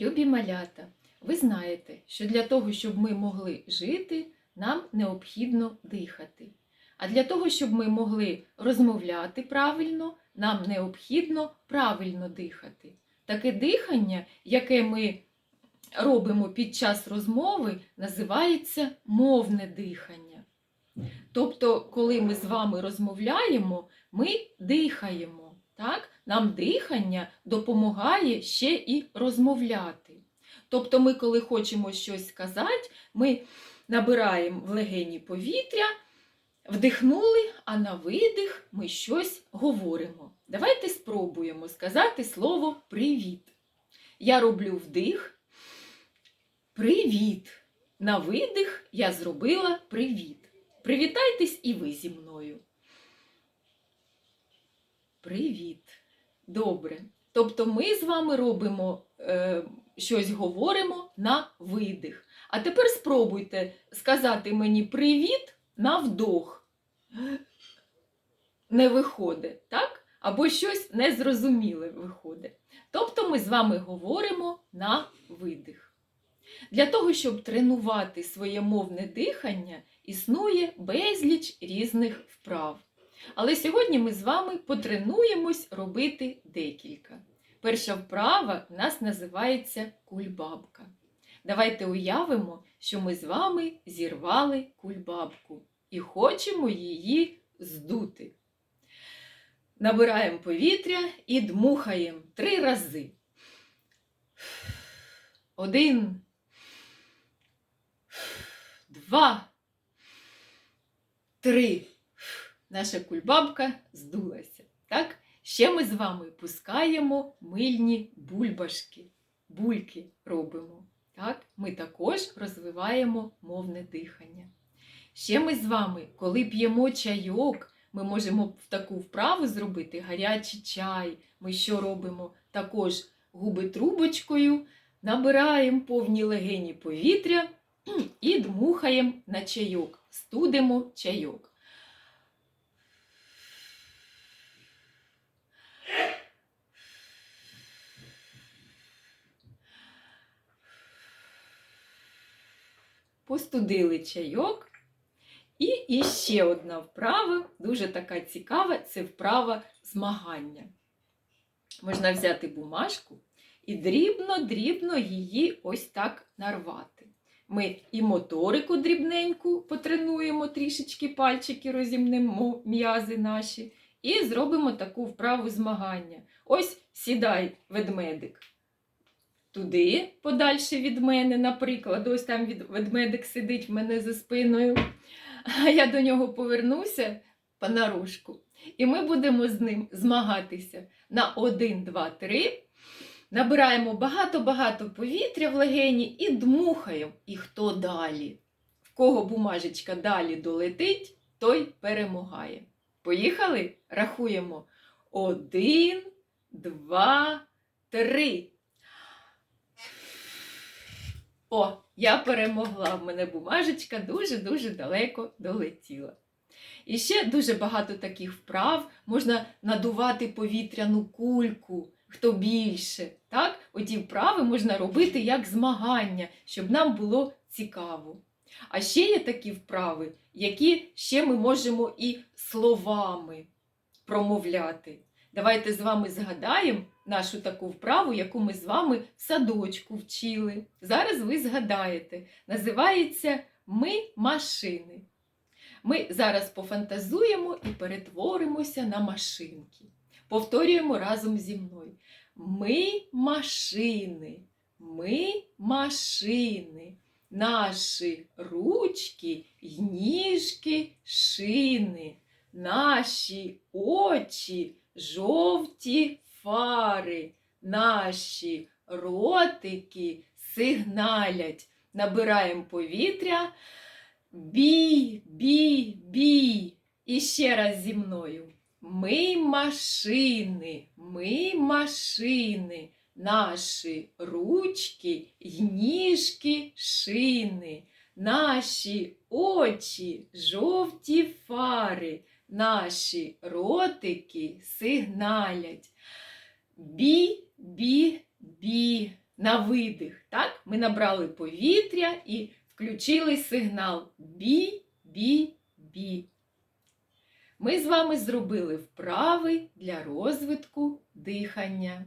Любі малята, ви знаєте, що для того, щоб ми могли жити, нам необхідно дихати. А для того, щоб ми могли розмовляти правильно, нам необхідно правильно дихати. Таке дихання, яке ми робимо під час розмови, називається мовне дихання. Тобто, коли ми з вами розмовляємо, ми дихаємо. Так? Нам дихання допомагає ще і розмовляти. Тобто, ми, коли хочемо щось сказати, ми набираємо в легені повітря, вдихнули, а на видих ми щось говоримо. Давайте спробуємо сказати слово привіт. Я роблю вдих. Привіт. На видих я зробила привіт. Привітайтесь і ви зі мною. Привіт. Добре. Тобто ми з вами робимо е, щось говоримо на видих. А тепер спробуйте сказати мені привіт на вдох. Не виходить, так? Або щось незрозуміле виходить. Тобто ми з вами говоримо на видих. Для того, щоб тренувати своє мовне дихання, існує безліч різних вправ. Але сьогодні ми з вами потренуємось робити декілька. Перша вправа в нас називається кульбабка. Давайте уявимо, що ми з вами зірвали кульбабку і хочемо її здути. Набираємо повітря і дмухаємо три рази. Один, два, три. Наша кульбабка здулася. Так? Ще ми з вами пускаємо мильні бульбашки, бульки робимо. Так? Ми також розвиваємо мовне дихання. Ще ми з вами, коли п'ємо чайок, ми можемо в таку вправу зробити гарячий чай. Ми що робимо? Також губи трубочкою, набираємо повні легені повітря і дмухаємо на чайок, студимо чайок. Постудили чайок. І іще одна вправа, дуже така цікава, це вправа змагання. Можна взяти бумажку і дрібно-дрібно її ось так нарвати. Ми і моторику дрібненьку потренуємо трішечки пальчики, розімнемо м'язи наші, і зробимо таку вправу змагання. Ось сідай ведмедик. Туди, подальше від мене, наприклад, ось там ведмедик сидить в мене за спиною. А я до нього повернуся понарошку. І ми будемо з ним змагатися на 1, 2, 3. Набираємо багато-багато повітря в легені і дмухаємо. І хто далі? В кого бумажечка далі долетить, той перемагає. Поїхали? Рахуємо. Один, два, три. О, я перемогла. В мене бумажечка дуже-дуже далеко долетіла. І ще дуже багато таких вправ можна надувати повітряну кульку, хто більше. Так? Оті вправи можна робити як змагання, щоб нам було цікаво. А ще є такі вправи, які ще ми можемо і словами промовляти. Давайте з вами згадаємо нашу таку вправу, яку ми з вами в садочку вчили. Зараз ви згадаєте. Називається Ми машини. Ми зараз пофантазуємо і перетворимося на машинки. Повторюємо разом зі мною. Ми машини, ми машини, наші ручки й ніжки шини, наші очі жовті фари, наші ротики сигналять. Набираємо повітря. Бі, бі, бі. І ще раз зі мною. Ми машини, ми машини, наші ручки й ніжки шини, наші очі жовті фари, наші ротики сигналять. Бі, бі, бі. на видих. Так? Ми набрали повітря і включили сигнал бі, бі, бі. Ми з вами зробили вправи для розвитку дихання.